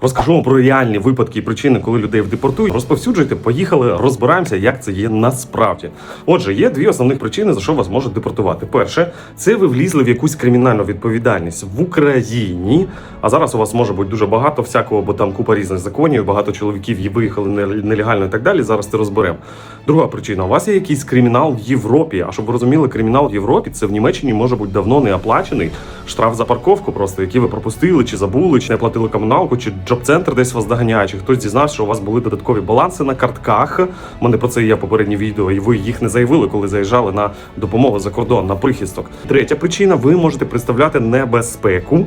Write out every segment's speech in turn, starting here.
Розкажу вам про реальні випадки і причини, коли людей депортують. Розповсюджуйте, поїхали, розбираємося, як це є насправді. Отже, є дві основних причини, за що вас можуть депортувати. Перше, це ви влізли в якусь кримінальну відповідальність в Україні. А зараз у вас може бути дуже багато всякого, бо там купа різних законів, багато чоловіків і виїхали нел- нелегально і так далі. Зараз це розберемо. Друга причина: у вас є якийсь кримінал в Європі. А щоб ви розуміли, кримінал в Європі це в Німеччині може бути давно не оплачений. Штраф за парковку, просто який ви пропустили, чи забули, чи не платили комуналку, чи джоб-центр десь вас доганяє, чи хтось дізнався, що у вас були додаткові баланси на картках. У мене про це є попереднє відео, і ви їх не заявили, коли заїжджали на допомогу за кордон, на прихисток. Третя причина: ви можете представляти небезпеку.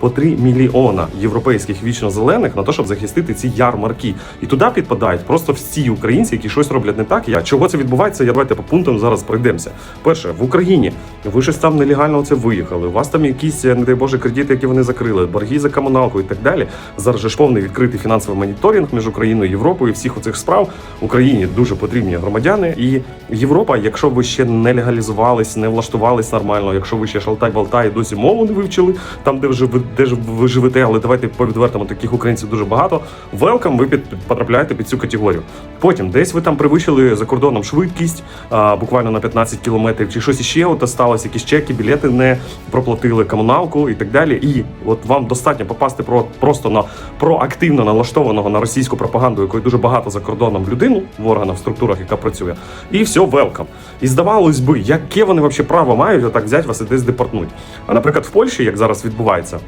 по 3 мільйона європейських вічно-зелених на те, щоб захистити ці ярмарки. І туди підпадають просто всі українці, які щось роблять не так. Я чого це відбувається? Я давайте по пунктам зараз пройдемося. Перше, в Україні ви щось там нелегально це виїхали. У вас там якісь, не дай Боже, кредити, які вони закрили, борги за комуналку і так далі. Зараз же ж повний відкритий фінансовий моніторинг між Україною Європою. І всіх оцих справ Україні дуже потрібні громадяни. І Європа, якщо ви ще не легалізувались, не влаштувались нормально, якщо ви ще шалтай-балтай, досі мову не вивчили, там де вже ви де ж ви живете, але давайте по відвертому таких українців дуже багато. Велкам, ви під, потрапляєте під цю категорію. Потім десь ви там перевищили за кордоном швидкість, а, буквально на 15 кілометрів, чи щось іще от сталося, якісь чеки, білети не проплатили комуналку і так далі. І от вам достатньо попасти про просто на проактивно налаштованого на російську пропаганду, якої дуже багато за кордоном людину в органах, в структурах, яка працює, і все, велкам. І здавалось би, яке вони взагалі право мають отак взяти вас і десь депортнуть. А наприклад, в Польщі, як зараз відбувається.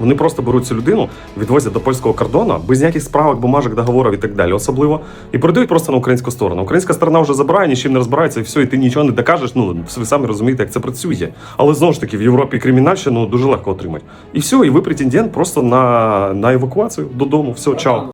Вони просто беруть цю людину, відвозять до польського кордону без ніяких справок, бумажок, договорів і так далі, особливо, і передають просто на українську сторону. Українська сторона вже забирає, нічим не розбирається, і все, і ти нічого не докажеш. Ну ви самі розумієте, як це працює. Але знову ж таки, в Європі кримінальщину дуже легко отримати. І все, і ви претендент просто на, на евакуацію додому. Все, чао.